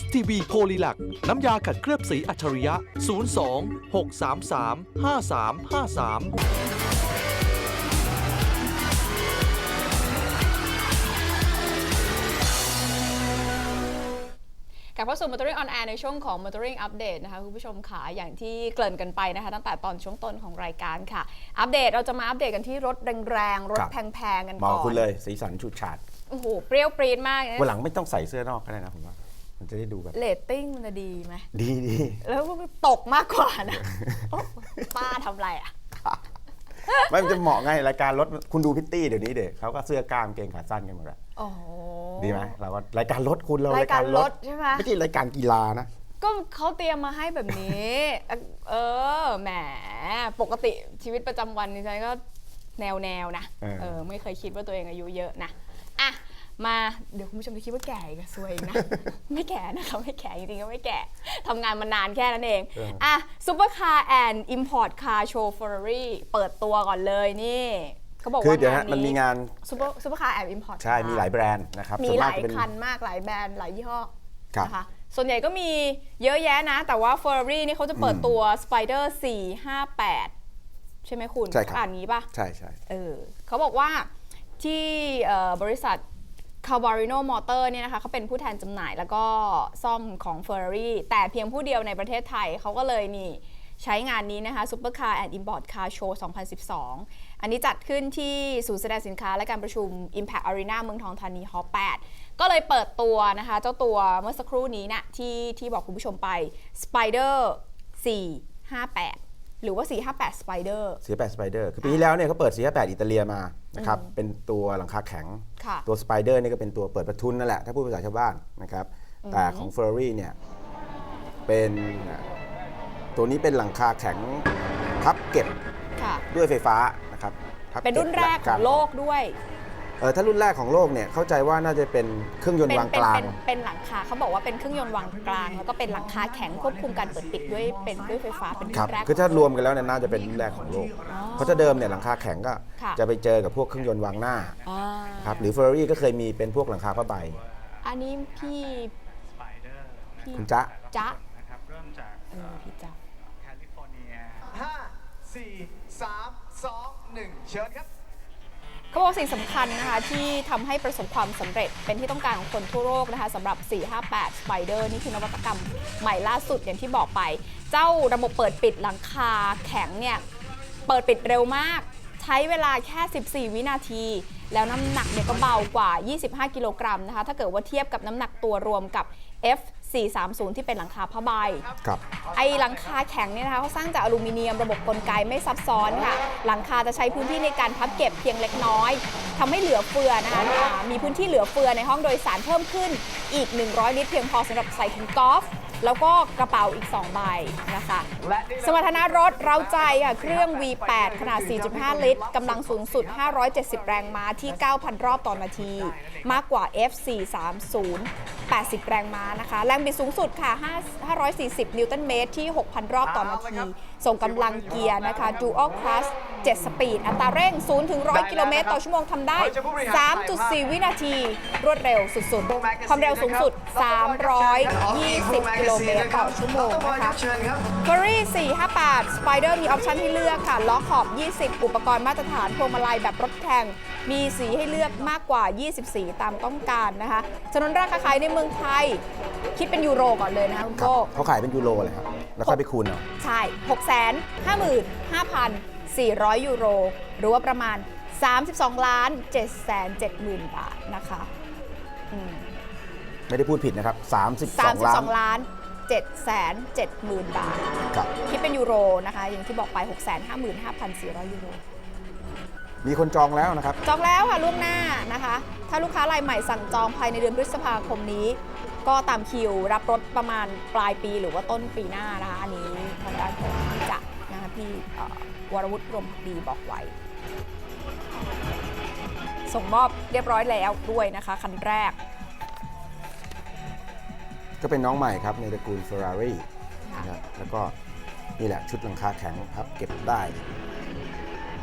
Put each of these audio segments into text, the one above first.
STB โพลีลักน้ำยาขัดเคลือบสีอัจฉริยะ 02 633 5353กลับเข้าสู่ Motoring on Air ในช่วงของ Motoring Update นะคะคุณผู้ชมขาอย่างที่เกริ่นกันไปนะคะ ตั้งแต่ตอนช่วงต้นของรายการค่ะ อัปเดตเราจะมาอัปเดตกันที่รถแรงๆ รถครับแพงๆ กันมองก่อนคุณเลย สีสันฉูดฉาด โอ้โห เปรี้ยวปรีดมากนะวันหลังไม่ต้องใส่เสื้อนอกก็ได้นะผมว่า มันจะได้ดูแบบเรตติ้งมันจะดีไหมดีดีแล้วตกมากกว่านะโอ้ป้าทำไรอะ ไม่มันจะเหมาะไงรายการรถคุณดูพิตตี้เดี๋ยวนี้เด็กเขาก็เสื้อกล้ามเกงขาสั้นกันหมดแล้วโอ้โหดีไหมเราก็รายการรถคุณเรารายการรถใช่ไหมไม่ใช่รายการกีฬานะ ก็เขาเตรียมมาให้แบบนี้ เออแหมปกติชีวิตประจำวันนี่ฉันก็แนวแนวๆนะเออ เออไม่เคยคิดว่าตัวเองอายุเยอะนะอะ มาเดี๋ยวคุณผู้ชมจะคิดว่าแก่อีก็ซวยอีกนะ ไม่แก่นะคะไม่แก่จริงๆก็ไม่แก่ทำงานมานานแค่นั้นเองอะซูเปอร์คาร์แอนด์อิมพอร์ตคาร์โชว์เฟอร์รี่เปิดตัวก่อนเลยนี่เขาบอกคือว่าเดี๋ยวงาฮะนมันมีนี้งานซูเปอร์ซูเปอร์คาร์แอนด์อิมพอร์ตใช่มีหลายแบรนด์นะครับมีส่วนหมากลายจะเป็น คันมากหลายแบรนด์หลายยี่ห้อครับ นะคะส่วนใหญ่ก็มีเยอะแยะนะ แต่ว่า Ferrari นี่เขาจะเปิดตัว Spider 458 ใช่ไหมคุณใช่ครับ อ่านนี้ป่ะ ใช่ใช่ เออเขาบอกว่าที่เอ่อบริษัท c a v a r i n o Motor เนี่ยนะคะเขาเป็นผู้แทนจำหน่ายแล้วก็ซ่อมของ Ferrari แต่เพียงผู้เดียวในประเทศไทยเขาก็เลยนี่ใช้งานนี้นะคะ Supercar and Import Car Show 2012 อันนี้จัดขึ้นที่ศูนย์แสดงสินค้าและการประชุม Impact Arena เมืองทองธานีฮอล8ก็เลยเปิดตัวนะคะ เจ้าตัวเมื่อสักครู่นี้นะที่ที่บอกคุณผู้ชมไป Spider 458 หรือว่า 458 Spider เสียแปดสไปเดอร์คือปีที่แล้วเนี่ยเขาเปิดเสียแปดอิตาเลียมานะครับเป็นตัวหลังคาแข็ง ค่ะ ตัวสไปเดอร์นี่ก็เป็นตัวเปิดประทุนนั่นแหละ ถ้าพูดภาษาชาวบ้านนะครับ แต่ของ f e r r a r i เนี่ยเป็นตัวนี้เป็นหลังคาแข็งพับเก็บค่ะ ด้วยไฟฟ้านะครับพับเป็นรุ่นแรกของโลกด้วย เออถ้ารุ่นแรกของโลกเนี่ยเข้าใจว่าน่าจะเป็นเครื่องยนต์เป็นวาง เป็กนลางเป็นเป็นหลังคาเขาบอกว่าเป็นเครื่องยนต์วางกลาง แล้วก็เป็นหลังคาแข็งควบคุมการเปิดปิดด้วยเป็นด้วยไฟฟ้าเป็นครัรุ่บนแรก คือถ้ารวมกันแล้วเนี่ยน่าจะเป็นรุ่นแรกของโลกเพราะถ้าเดิมเนี่ยหลังคาแข็งก็ค่ะ จะไปเจอกับพวกเครื่องยนต์วางหน้าอ่าครับหรือ Ferrari ก็เคยมีเป็นพวกหลังคาผ้าใบอันนี้พี่สไปเดอร์พี่คุณจ๊ะ จ๊ะนะครับเริ่มจากเออพี่จ๊ะแคลิฟอร์เนียห้าสี่สามสองหนึ่งเชิญครับ เขาบอกสิ่งสำคัญนะคะที่ทำให้ประสบความสำเร็จเป็นที่ต้องการของคนทั่วโลกนะคะสำหรับ 458 Spider นี่คือนวัตกรรมใหม่ล่าสุดอย่างที่บอกไป เจ้าระบบเปิดปิดหลังคาแข็งเนี่ย เปิดปิดเร็วมาก ใช้เวลาแค่ 14 วินาที แล้วน้ำหนักเนี่ยก็เบากว่า 25 กิโลกรัมนะคะ ถ้าเกิดว่าเทียบกับน้ำหนักตัวรวมกับ F F430 ที่เป็นหลังคาผ้าใบ ครับ ไอหลังคาแข็งเนี่ยนะคะเขาสร้างจากอลูมิเนียมระบบกลไกไม่ซับซ้อนค่ะ หลังคาจะใช้พื้นที่ในการพับเก็บเพียงเล็กน้อยทำให้เหลือเฟือนะคะอ่ามีพื้นที่เหลือเฟือในห้องโดยสารเพิ่มขึ้นอีก 100 ลิตรเพียงพอสำหรับใส่ถุงกอล์ฟ แล้วก็กระเป๋าอีก 2 ใบนะคะ สมรรถนะรถเราใจค่ะเครื่อง V8 ขนาด 4.5 ลิตรกำลังสูงสุด 570 แรงม้าที่ 9,000 รอบต่อนาที มากกว่า F430 80 แรงม้านะคะ แรงบิดสูงสุดค่ะ5 540 นิวตันเมตรที่ 6,000 รอบต่อนาที ส่งกำลังเกียร์นะคะ Dual Clutch 7 สปีด อัตราเร่ง 0 ถึง 100 กิโลเมตรต่อชั่วโมงทำได้ 3.4 วินาที รวดเร็วสุดๆ ความเร็วสูงสุด 320 กิโลเมตรต่อชั่วโมงนะคะเชิญครับ f e r r y 458 Spider มีออปชันให้เลือกค่ะ ล้อขอบ 20 อุปกรณ์มาตรฐานพวงมาลัยแบบรถแข่ง มีสีให้เลือกมากกว่า20สีตามต้องการนะคะจำนวนราคาขายในเมืองไทย คิดเป็นยูโรก่อนเลยนะคะคุณครับโก้เขาขายเป็นยูโรเลยครับ แล้วค่อยไปคูณเอา ใช่ 655,400 ยูโร หรือว่าประมาณ 32ล้าน770,000บาทนะคะอืมไม่ได้พูดผิดนะครับ 32 ล้าน32ล้าน770,000 บาทครับคิดเป็นยูโรนะคะ อย่างที่บอกไป 655,400 ยูโร มีคนจองแล้วนะครับ จองแล้วค่ะล่วงหน้านะคะ ถ้าลูกค้ารายใหม่สั่งจองภายในเดือนพฤษภาคมนี้ ก็ตามคิวรับรถประมาณปลายปีหรือว่าต้นปีหน้านะคะ อันนี้ทางด้านของพี่จะนะคะพี่เอ่อ วรวุฒิรวมพักดีบอกไว้ ส่งมอบเรียบร้อยแล้วด้วยนะคะคันแรก ก็เป็นน้องใหม่ครับในตระกูล Ferrari ค่ะนะครับแล้วก็นี่แหละชุดหลังคาแข็งพับเก็บได้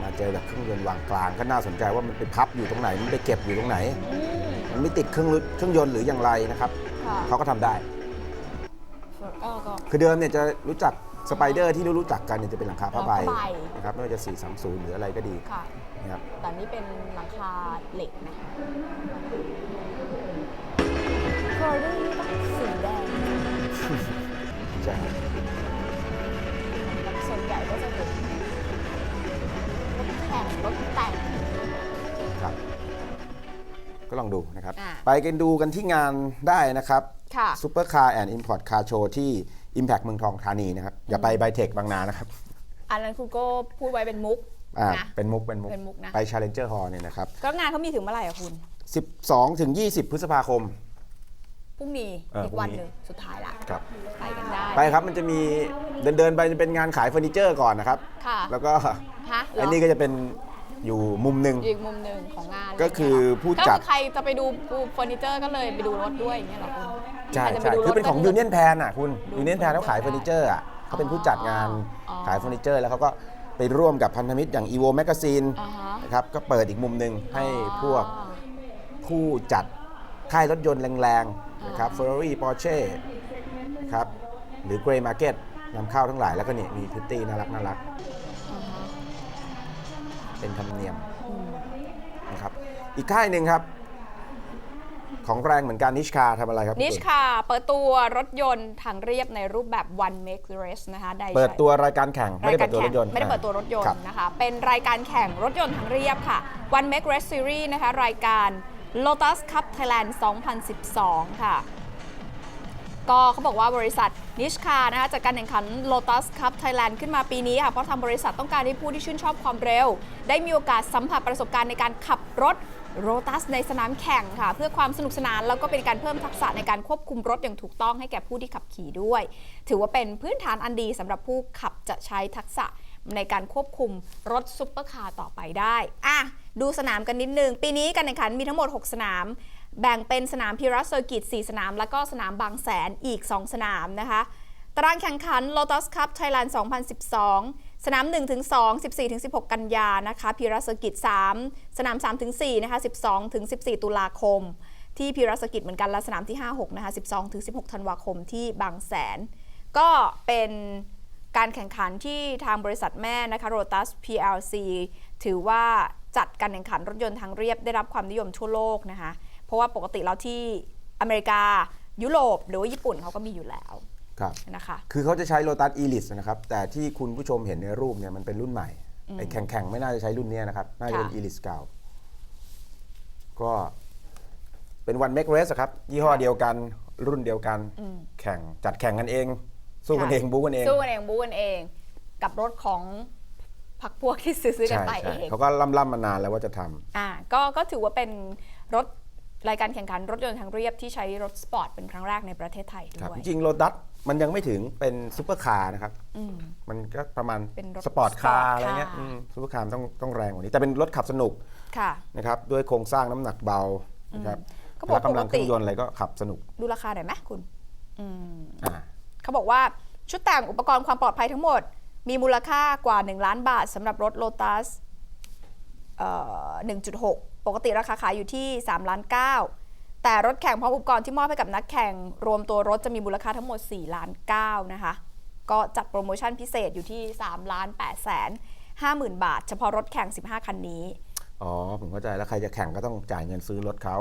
มาเจอกับเครื่องยนต์วางกลางก็น่าสนใจว่ามันไปพับอยู่ตรงไหน มันไปเก็บอยู่ตรงไหนอืมมันไม่ติดเครื่องลึกเครื่องยนต์หรืออย่างไรนะครับค่ะเขาก็ทำได้เออก็คือเดิมเนี่ยจะรู้จัก สไปเดอร์ที่รู้จักกันเนี่ยจะเป็นหลังคาผ้าใบผ้าใบ นะครับไม่ว่าจะ 430 หรืออะไรก็ดีค่ะ นะครับแต่นี่เป็นหลังคาเหล็กนะเฟอร์รี่นี่ต้องสีแดงใช่ส่วนใหญ่ก็จะเป็นรถแข่งรถแต่ง ครับ ก็ลองดูนะครับ อ่า ไปกันดูกันที่งานได้นะครับ ค่ะ ซูเปอร์คาร์แอนด์อิมพอร์ตคาร์โชว์ที่ Impact เมืองทองธานีนะครับ อย่าไปไบเทคบางนานะครับอันนั้นคุณโก็พูดไว้เป็นมุกอ่านะ เป็นมุกเป็นมุกเป็นมุกนะ ไป Challenger Hall เนี่ยนะครับ ก็งานเขามีถึงเมื่อไหร่อะคุณ 12 ถึง 20 พฤษภาคม พรุ่งนี้เอออีอีกวันพรุ่งนี้ หนึ่งสุดท้ายละครับ ไปกันได้ไปครับมันจะมีเดินเดินๆไปจะเป็นงานขายเฟอร์นิเจอร์ก่อนนะครับ ค่ะแล้วก็ฮะเหรอันนี้ก็จะเป็นอยู่มุมหนึ่ง อีกมุมหนึ่งของงานก็คือผู้ก็จัดคือใครจะไปดูเฟอร์นิเจอร์ก็เลยไปดูรถด้วยอย่างเงี้ยเหรอคุณ ใช่รจะไปใช่ดูคือเป็นของรถยูก็เนียนแพนอะคุณดูยูเนียนแพนเขาขายได้เฟอร์นิเจอร์อะเขาเป็นผู้จัดงานอ๋อขายเฟอร์นิเจอร์ แล้วเขาก็ไปร่วมกับพันธมิตรอย่าง EVO Magazine อ่าฮะนะครับก็เปิดอีกมุมหนึ่งให้พวกอ๋อผู้จัดค่ายรถยนต์แรงๆนะครับ Ferrari Porsche นะครับหรือ Grey Market นำเข้าทั้งหลายแล้วก็เนี่ยมีพิตตี้น่ารักน่ารักอ่าฮะเป็นธรรมเนียมอืมนะครับอีกค่ายหนึ่งครับ ของแรงเหมือนกันนิชคาทำอะไรครับนิชคุณค่ะเปิดตัวรถยนต์ทางเรียบในรูปแบบ one make race นะคะได้เปิดใช้ตัวรายการแข่งไม่ได้เปิดตัวรถยนต์ไม่ได้เปิดตัวรถยนคต์นะคะ เป็นรายการแข่งรถยนต์ทางเรียบค่ะ One Make Race Series นะคะรายการ Lotus Cup Thailand 2012 ค่ะ ก็เขาบอกว่าบริษัทนิชคานะคะจัดการแข่งขัน Lotus Cup Thailand ขึ้นมาปีนี้ค่ะ เพราะทางบริษัทต้องการให้ผู้ที่ชื่นชอบความเร็ว ได้มีโอกาสสัมผัสประสบการณ์ในการขับรถ โรตัสในสนามแข่งค่ะ เพื่อความสนุกสนานแล้วก็เป็นการเพิ่มทักษะในการควบคุมรถอย่างถูกต้องให้แก่ผู้ที่ขับขี่ด้วย ถือว่าเป็นพื้นฐานอันดีสำหรับผู้ขับจะใช้ทักษะในการควบคุมรถซุปเปอร์คาร์ต่อไปได้อะดูสนามกันนิดนึง ปีนี้การแข่งขันมีทั้งหมด 6 สนาม แบ่งเป็นสนามพิรัสเซอร์กิต4สนาม แล้วก็สนามบางแสนอีก 2 สนามนะคะ ตารางแข่งขัน Lotus Cup Thailand 2012 สนาม1-2 14-16 กันยานะคะพิรัสกิต3สนาม3-4นะคะ12-14 ตุลาคม ที่พิรัสกิตเหมือนกันและสนามที่ 5-6นะคะ12-16 ธันวาคมที่บางแสน ก็เป็นการแข่งขันที่ทางบริษัทแม่นะคะ Rotus PLC ถือว่าจัดการแข่งขันรถยนต์ทางเรียบได้รับความนิยมทั่วโลกนะคะ เพราะว่าปกติแล้วที่อเมริกา ยุโรปหรือว่าญี่ปุ่นเขาก็มีอยู่แล้ว ครับนะคะ คือเขาจะใช้ Lotus Elise นะครับ แต่ที่คุณผู้ชมเห็นในรูปเนี่ยมันเป็นรุ่นใหม่ไอ้แข่งๆ ไม่น่าจะใช้รุ่นเนี้ยนะครับ น่าจะเป็นค่ะ Elise เก่า ก็เป็นวัน make race อะครับ ยี่ห้อเดียวกันรุ่นเดียวกัน แข่งจัดแข่งกันเอง สู้กันเองบู๊กันเอง สู้กันเองบู๊กันเอง กับรถของพักพวกที่ซื้อๆกันใช่ไปเอใช่ง เขาก็ล่ำๆมานานแล้วว่าจะทำ อ่าก็ก็ถือว่าเป็นรถรายการแข่งขันรถยนต์ทางเรียบที่ใช้รถสปอร์ตเป็นครั้งแรกในประเทศไทยครับด้วย จริงๆโ o ตัส มันยังไม่ถึงเป็นซูเปอร์คาร์นะครับ อืม มันก็ประมาณเป็นรถสปอร์ตคาร์ sport อะไรเงี้ย car ซูเปอร์คาร์ต้องต้องแรงกว่านี้ แต่เป็นรถขับสนุกค่ะ นะครับด้วยโครงสร้างน้ำหนักเบานะครับเขาบอก และกำลังปกเคติรื่องยนต์อะไรก็ขับสนุกดูราคาหน่อยไหมคุณ อืม อ่า เขาบอกว่าชุดแต่งอุปกรณ์ความปลอดภัยทั้งหมด มีมูลค่ากว่า 1 ล้านบาทสำหรับรถ Lotus เอ่อ1.6ปกติราคาขายอยู่ที่3ล้าน9 แต่รถแข่งพร้อมอุปกรณ์ที่มอบให้กับนักแข่ง รวมตัวรถจะมีมูลค่าทั้งหมด 4 ล้าน9นะคะ ก็จัดโปรโมชั่นพิเศษอยู่ที่ 3 ล้าน8แสน50,000 บาท เฉพาะรถแข่ง 15 คันนี้ อ๋อ ผมเข้าใจแล้วใครจะแข่งก็ต้องจ่ายเงินซื้อรถเขา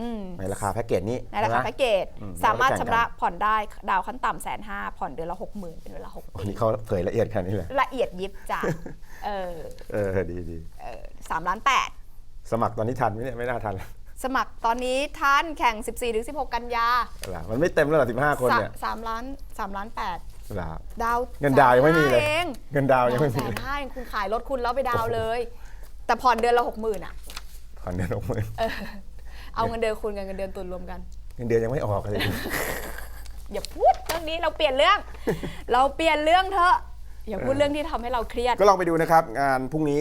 อืมในราคาแพ็กเกจนี้ ในราคาใช่ไหมแพ็กเกจอืมสามารถแล้วก็ชำแข่งกันระผ่อนได้ดาวขั้นต่ำแสนห้าผ่อนเดือนละ60,000เป็นเวลา6วันปีนี้เขาเผยละเอียดขนาดนี้เลยละเอียดยิบจ้ะเออ เออ ดีดีเออสามล้านแปดสมัครตอนนี้ทันไหมเนี่ยไม่น่าทันแล้ว สมัครตอนนี้ท่านแข่ง 14-16 กันยาเหรอมันไม่เต็มแล้วเหรอสิบห้าคนเนี่ยสามล้านสามล้านแปดเหรอดาวเงินดาวยังไม่มีเลยแสนห้าองเงินดาวยังไม่มีแสเลยนห้าเองคุณขายรถคุณแล้วไปดาวเลย แต่ผ่อนเดือนละหกหมื่นอะ ผ่อนเดือนหกหมื่นเออเอาเงินเดือนคุณกับเงินเดือนตุนรวมกัน เงินเดือนยังไม่ออกเลย อย่าพูดเรื่องนี้เราเปลี่ยนเรื่อง เราเปลี่ยนเรื่องเถอะ อย่าพูดเรื่องที่ทำให้เราเครียด ก็ลองไปดูนะครับ งานพรุ่งนี้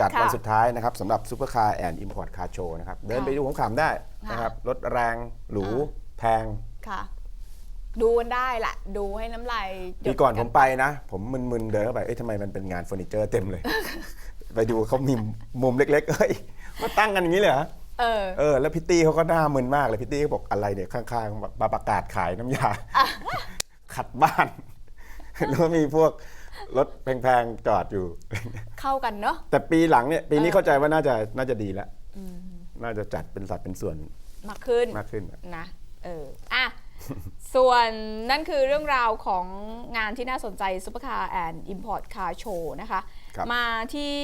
จัดค่ะวันสุดท้ายนะครับสำหรับซูเปอร์คาร์แอนด์อิมพอร์ตคาร์โชว์นะครับ เดินไปดูของขำได้นะครับรถแรงหรูอ่าแพงค่ะ ดูกันได้แหละดูให้น้ำลายหยปีดก่อนผมไปนะ ผมมึนๆเดินเข้าไปเอ้ยทำไมมันเป็นงานเฟอร์นิเจอร์เต็มเลย ไปดูเขามีมุมเล็ก ๆเฮ้ยมาตั้งกันอย่างนี้เลยเหรอเออ เออแล้วพิตตี้เขาก็หน้ามึนมากเลยพิตตี้เขาบอกอะไรเนี่ยข้างๆมาประกาศขายน้ำยา ขัดบ้าน แล้วก็มีพวก รถแพงๆจอดอยู่ เข้ากันเนาะ แต่ปีหลังเนี่ยปีนี้เข้าใจว่าน่าจะน่าจะดีแล้วน่าจะจัดเป็นสัดเป็นส่วนมากขึ้นมากขึ้นนะเอออะส่วนนั่นคือเรื่องราวของงานที่น่าสนใจ Supercar and Import Car Show นะคะครับมาที่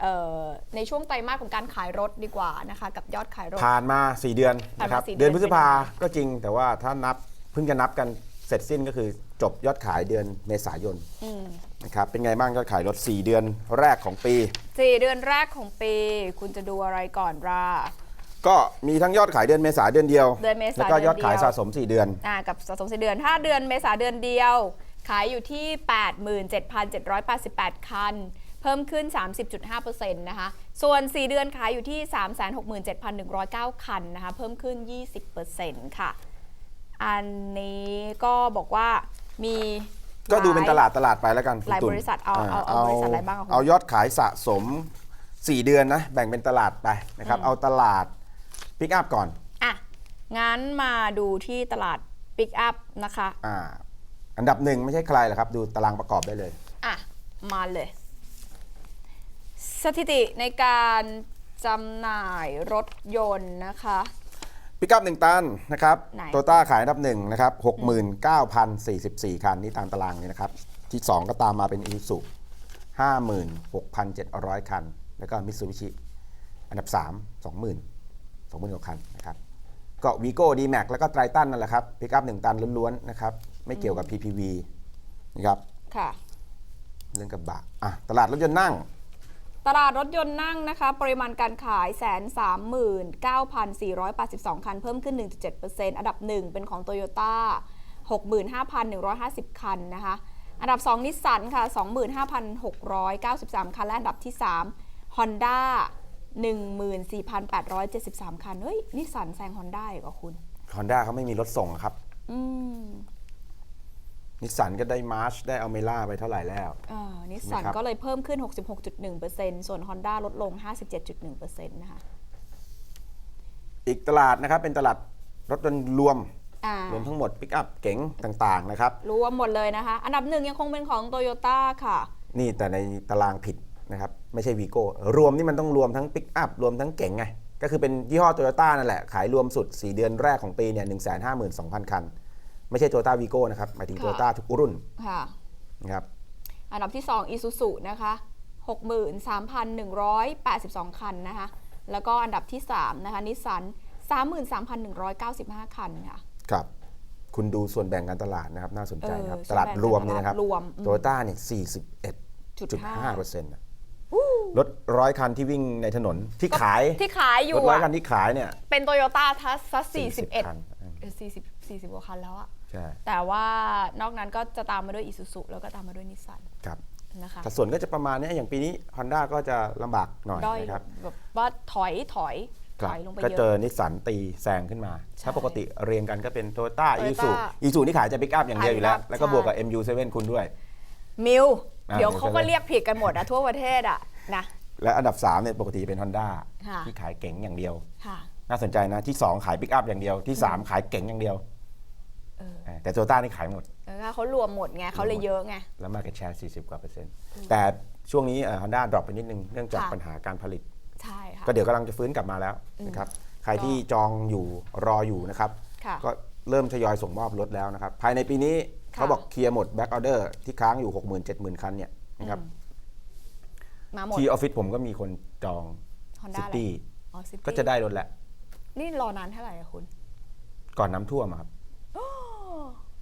เอ่อในช่วงไตรมาสของการขายรถดีกว่านะคะกับยอดขายรถ ผ่านมา 4 เดือนผ่านมานะครับสี่เดือนเดือนพฤษภาเป็นยังไงก็จริงแต่ว่าถ้านับเพิ่งจะนับกันเสร็จสิ้นก็คือจบยอดขายเดือนเมษายนอืมนะครับเป็นไงบ้างยอดขายรถ 4 เดือนแรกของปีสี่เดือนแรกของปี คุณจะดูอะไรก่อนราก็มีทั้งยอดขายเดือนเมษาเดือนเดียวเดือนเมษาแล้วก็ยอดขายเดือนเดียวสะสม 4 เดือนอ่ากับสะสมสี่เดือน ถ้าเดือนเมษาเดือนเดียว ขายอยู่ที่ 87,788 คัน เพิ่มขึ้น 30.5%นะคะ ส่วน 4 เดือนขายอยู่ที่ 367,109 คันนะคะ เพิ่มขึ้น 20%ค่ะ อันนี้ก็บอกว่ามีก็ดูเป็นหยตลาดตลาดไปแล้วกันคุณหลายตุ่นบริษัทเอาเอาเอาบริษัทอะไรบ้างเอาเอายอดขายสะสม 4 เดือนนะ แบ่งเป็นตลาดไปนะครับ เอาตลาดพิกอัพก่อน อะ งั้นมาดูที่ตลาด Pick Up นะคะอ่าอันดับหนึ่งไม่ใช่ใครหรอกครับ ดูตารางประกอบได้เลย อะ มาเลย สถิติในการจำหน่ายรถยนต์นะคะ พิกอัพหนึ่งตันนะครับไหนโตต้าขายอันดับหนึ่งนะครับ69,044คันนี่ตามตารางนี้นะครับ ที่2ก็ตามมาเป็นอีซู56,700คัน แล้วก็มิตซูบิชิอันดับ3 20,000 20,000กว่าคันนะครับก็วีโก้ดีแม็กแล้วก็ไตรตันนั่นแหละครับพิกอัพหนึ่งตันล้วนๆนะครับไม่เกี่ยวกับ PPV นะครับค่ะเรื่องกระบะอะตลาดรถยนต์นั่ง ตลาดรถยนต์นั่งนะคะ ปริมาณการขายแสนสามหมื่นเก้าพันสี่ร้อยแปดสิบสองคัน เพิ่มขึ้น 1.7%อันดับ 1 เป็นของโตโยต้า65,150 คันนะคะ อันดับ 2 นิสสันค่ะ 25,693 คัน และอันดับที่ 3 Honda 14,873 คัน เฮ้ย นิสสันแซง Honda อีกเหรอคุณ Honda เขาไม่มีรถส่งครับ อืม นิสสันก็ได้มาร์ชได้อเมล่าไปเท่าไหร่แล้วอ่านิสสันนะครับ ก็เลยเพิ่มขึ้น 66.1%ส่วน Honda ลดลง 57.1%นะคะอีกตลาดนะครับเป็นตลาดรถยนต์รวม อ่ารวมทั้งหมดปิกอัพเก๋งต่างๆนะครับ รวมหมดเลยนะคะ อันดับหนึ่งยังคงเป็นของ Toyota ค่ะ นี่แต่ในตารางผิดนะครับ ไม่ใช่วีโก้รวมนี่มันต้องรวมทั้งปิกอัพรวมทั้งเก๋งไง ก็คือเป็นยี่ห้อโตโยต้านั่นแหละ ขายรวมสุด 4 เดือนแรกของปีเนี่ยหนึ่งแสนห้าหมื่นสองพันคัน ไม่ใช่โตโยต้าวีโก้นะครับ หมายถึงค่ะโตโยต้าทุกรุ่นค่ะนะครับอันดับที่ 2 Isuzu นะคะ 63,182 คันนะคะ แล้วก็อันดับที่ 3 นะคะนิสสัน33,195 คันค่ะ ครับ คุณดูส่วนแบ่งการตลาดนะครับ น่าสนใจนะครับเออตลาดรวมเนี่ยนะครับส่วนแบ่งการตลาดรวมอืมโตโยต้าเนี่ย41.5เปอร์เซ็นต์รถร้อยคันที่วิ่งในถนนที่ขายที่ขายอยู่รถร้อยอะคันที่ขายเนี่ย เป็นโตโยต้าทัส40คัน41เออ40 40กว่าคันแล้วอะ ใช่แต่ว่านอกนั้นก็จะตามมาด้วย Isuzu แล้วก็ตามมาด้วยนิสสันครับนะคะสัดส่วนก็จะประมาณเนี้ยอย่างปีนี้ Honda ก็จะลำบากหน่อยด้อยนะครับแบบว่าถอยถอยคถรับอยลงไปก็เยเจออะนิสสันตีแซงขึ้นมาใช่ถ้าปกติเรียงกันก็เป็นโตโยต้าอี Toyota ซูอีซูนี่ขายจะปิกอัพอย่างเดียวอยู่แล้วขายแล้วก็บวกกับใช่ MU7 คุณด้วย มิวอ่าเดี๋ยวเขาก็เดี๋ยวเรียกผิดกันหมดอะทั่วประเทศอะนะและอันดับ3เนี่ยปกติเป็น Honda ค่ะที่ขายเก๋งอย่างเดียวค่ะน่าสนใจนะที่ 2 ขายปิกอัพอย่างเดียวที่ 3 ขายเก๋งอย่างเดียวเออเออ แต่โตโยต้านี่ขายหมดเออเขารวมหมดไงเขาเลยเยอะไง แล้วมาเก็ตแชร์40 กว่าเปอร์เซ็นต์แต่ช่วงนี้ฮอนด้าดรอปไปนิดนึง เนื่องจากค่ะปัญหาการผลิต ใช่ค่ะ ก็เดี๋ยวกำลังจะฟื้นกลับมาแล้วนะครับ ใครที่จองอยู่รออยู่นะครับค่ะก็เริ่มทยอยส่งมอบรถแล้วนะครับ ภายในปีนี้ค่ะเขาบอกเคลียร์หมดแบ็กออเดอร์ที่ค้างอยู่ 60,000 70,000คันเนี่ยนะครับมาหมดที่ออฟฟิศผมก็มีคนจอง Honda ซิตี้อ๋อ City ก็จะได้รถแล้ว นี่รอนานเท่าไหร่อะคุณ ก่อนน้ำท่วมอะครับ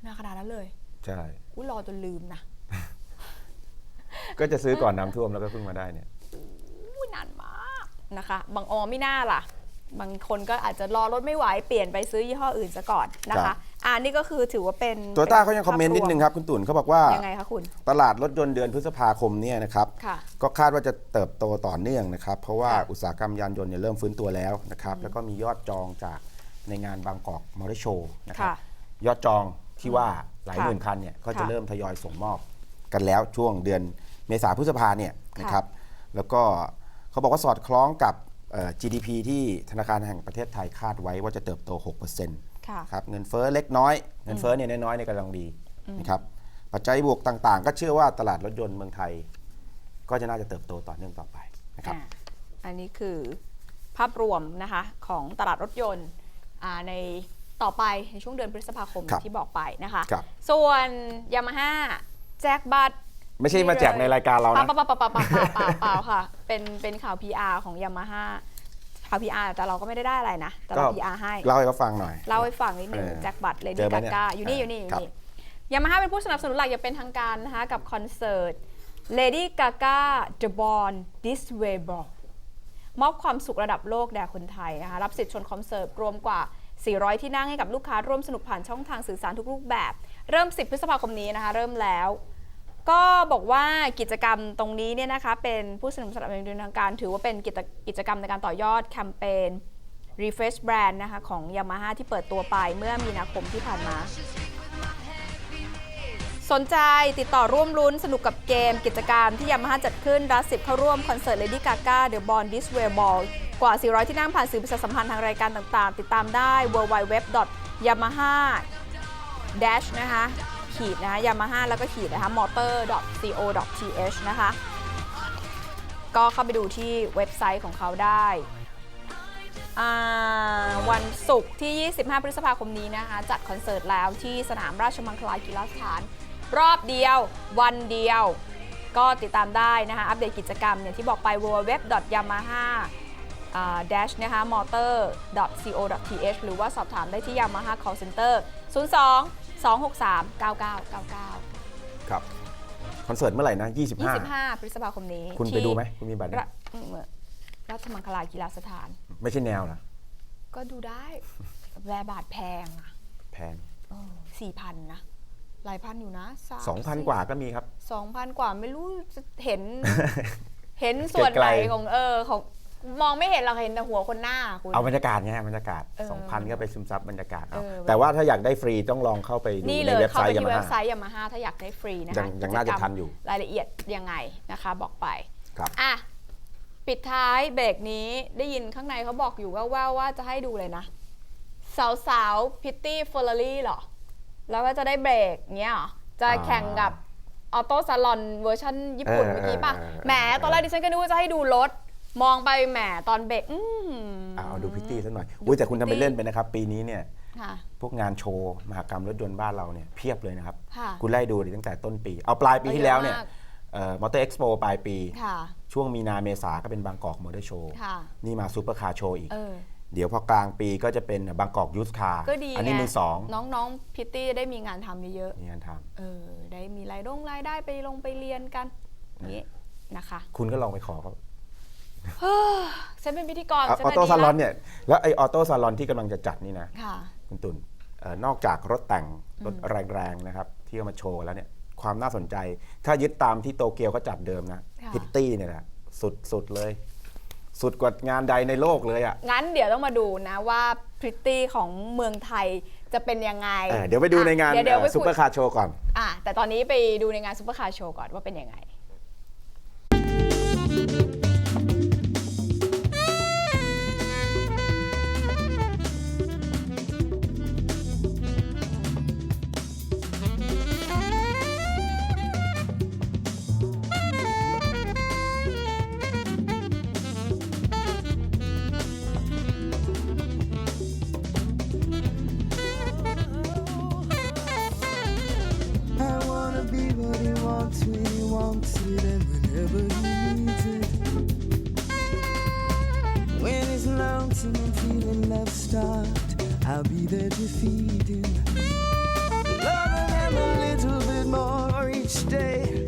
นานขนาดนั้นเลยใช่อุ้ยรอจนลืมนะก็จะซื้อก่อนน้ำท่วมแล้วก็เพิ่งมาได้เนี่ยอุ้ยนานมากนะคะ บางออไม่น่าล่ะ บางคนก็อาจจะรอรถไม่ไหวเปลี่ยนไปซื้อยี่ห้ออื่นซะก่อนนะครัคะ บ อ่านี่ก็คือถือว่าเป็นโตโยต้าเขายังคอมเมนต์นิดนึงครับคุณตุ่นเขาบอกว่ายังไงคะคุณ ตลาดรถยนต์เดือนพฤษภาคมเนี่ยนะครับ ค่ะ ก็คาดว่าจะเติบโตต่อเนื่องนะครับ เพราะว่าค่ะอุตสาหกรรมยานยนต์เนี่ยเริ่มฟื้นตัวแล้วนะครับ แล้วก็มียอดจองจากในงานบางกอกมอเตอร์โชว์นะครับค่ะ ยอดจอง ที่ว่าหลายค่ะหมื่นคันเนี่ยก็จะค่ะเริ่มทยอยส่งมอบกันแล้วช่วงเดือนเมษาพฤษภาเนี่ยนะครับแล้วก็เขาบอกว่าสอดคล้องกับเอ่อ GDP ที่ธนาคารแห่งประเทศไทยคาดไว้ว่าจะเติบโต6%นค่ะะครับเงินเฟ้อเล็กน้อย เงินเฟ้อเนี่ยน้อยๆเนี่ยกำลังดีนะครับปัจจัยบวกต่างๆ ก็เชื่อว่าตลาดรถยนต์เมืองไทย ก็จะน่าจะเติบโตต่อเนื่องต่อไปนะครับอ่าอันนี้คือภาพรวมนะคะของตลาดรถยนต์อ่าใน ต่อไปในช่วงเดือนพฤษภาคมครับที่บอกไปนะคะ ครับ ส่วนยามาฮ่าแจกบัตร ไม่ใช่มาแจกในรายการเราเปล่านะ เปล่าเปล่าเปล่าเปล่าเปล่าเปล่าเปล่าค่ะ เป็นเป็นข่าว PR ของยามาฮ่าข่าว PR แต่เราก็ไม่ได้ได้อะไรนะ แต่เรา ก็ PR ให้ เล่าให้เขาฟังหน่อย เล่าให้ฟังนิดนึงเออแจ็คบัตรเลเจดี้อไหมกาเนี่ยกาอยู่นี่เอออยู่นี่อยู่ครับนี่ยามาฮ่าเป็นผู้สนับสนุนหลักอย่างเป็นทางการนะคะ กับคอนเสิร์ต Lady Gaga The Born This Way Ball มอบความสุขระดับโลกแด่คนไทยนะคะ รับสิทธิ์ชมคอนเสิร์ตรวมกว่า 400 ที่นั่งให้กับลูกค้าร่วมสนุกผ่านช่องทางสื่อสารทุกรูปแบบ เริ่ม 10 พฤษภาคมนี้นะคะ เริ่มแล้ว ก็บอกว่ากิจกรรมตรงนี้เนี่ยนะคะเป็นผู้สนับสนุนอย่างเป็นทางการ ถือว่าเป็นกิจกิจกรรมในการต่อยอดแคมเปญ Refresh Brand นะคะ ของ Yamaha ที่เปิดตัวไปเมื่อมีนาคมที่ผ่านมา สนใจติดต่อร่วมลุ้นสนุกกับเกม กิจกรรมที่ Yamaha จัดขึ้นรับสิทธิ์เข้าร่วมคอนเสิร์ต Lady Gaga The Born This Way Ball กว่า 400 ที่นั่งผ่านสื่อประชาสัมพันธ์ทางรายการต่างๆ ติดตามได้ www.yamaha dash นะคะขีดนะคะ Yamaha แล้วก็ขีดนะคะ motor.co.th นะคะ ก็เข้าไปดูที่เว็บไซต์ของเขาได้วันศุกร์ที่ 25 พฤษภาคมนี้นะคะ จัดคอนเสิร์ตแล้วที่สนามราชมังคลากีฬาสถาน รอบเดียว วันเดียว ก็ติดตามได้นะคะ อัปเดตกิจกรรมอย่างที่บอกไป www.yamaha dash นะคะ motor.co.th หรือว่าสอบถามได้ที่ Yamaha Call Center 02 263 9999 ครับ คอนเสิร์ตเมื่อไหร่นะ 25 25 พฤษภาคมนี้ คุณไปที่ดูไหม คุณมีบัตรไหมระเอ่อราชมังคลากีฬาสถาน ไม่ใช่แนวนะ ก็ดูได้แวร์บาทแพงอะแพงสี่พันนะหลายพันอยู่นะสาม2,000กว่าก็มีครับสองพันกว่าไม่รู้จะเห็น เห็นส่วนไหนไกลๆของเออของ มองไม่เห็นเราเห็นแต่หัวคนหน้าคุณ เอาบรรยากาศไงบรรยากาศ เออ2,000 ก็ไปซึมซับบรรยากาศเอาเออ แต่ว่าถ้าอยากได้ฟรีต้องลองเข้าไปดูนี่ในเลยเว็บเข้าไซไปต์ยาที่มาเว็บฮ่าไซต์ยามาฮ่าถ้าอยากได้ฟรีนะยัคะงยังน่าจะทันอยู่รายละเอียดยังไงนะคะ บอกไป ครับ อะ ปิดท้ายเบรกนี้ได้ยินข้างในเขาบอกอยู่แว่วๆว่าจะให้ดูเลยนะ สาวสาวพิตตี้เฟอร์รารี่เหรอ แล้วก็จะได้เบรกเงี้ยเหรอ จะแข่งกับออโต้ซาลอนเวอร์ชันญี่ปุ่นเออเมื่อกี้ป่ะเออเออ แหมตอนแรกดิฉันก็นึกว่าจะให้ดูรถ มองไปแหมตอนเบรกอืมอะเอาดูพิตตี้สักหน่อยอุ้ยแต่คุณทำไปเล่นไปนะครับ ปีนี้เนี่ยค่ะ พวกงานโชว์มหกรรมรถยนต์บ้านเราเนี่ยเพียบเลยนะครับ ค่ะคุณไล่ดูดิตั้งแต่ต้นปี เอาปลายปีที่แล้วเนี่ยเยอะมาก มอเตอร์เอ็กซ์โปปลายปี ค่ะ ช่วงมีนาเมษาก็เป็นบางกอกมอเตอร์โชว์ค่ะ นี่มาซูเปอร์คาร์โชว์อีก เออ เดี๋ยวพอกลางปีก็จะเป็นบางกอกยูสคาร์ก็ดีอันนี้ไงมือสองน้องๆพิตตี้จะได้มีงานทำเยอะมีงานทๆเออ ได้มีรายดงรายได้ไปลงไปเรียนกันอย่างนี้นะคะำคุณก็ลองไปขอเขา เฮ้อฉันเป็นพิธีกรอฉันอน่ะโต้ดีซาลอนละเนี่ยแล้วไอออโต้ซาลอนที่กำลังจะจัดนี่นะค่ะ คุณตุลเอ่อนอกจากรถแต่งรถแรงๆนะครับที่เอามาโชว์แล้วเนี่ยความน่าสนใจ ถ้ายึดตามที่โตเกียวเขาจัดเดิมนะค่ะ พิตตี้เนี่ยแหละสุดสุดเลย สุดกว่างานใดในโลกเลยอะ งั้นเดี๋ยวต้องมาดูนะว่าพริตตี้ของเมืองไทยจะเป็นยังไงเออเดี๋ยวไปดูในงานเดี๋ยวเดี๋ยวไปซูคุเปอยร์คาร์โชว์ก่อน อะแต่ตอนนี้ไปดูในงานซูเปอร์คาร์โชว์ก่อนว่าเป็นยังไง whenever he needs it. When he's lonesome and feeling love starved, I'll be there to feed him. Him a little bit more each day.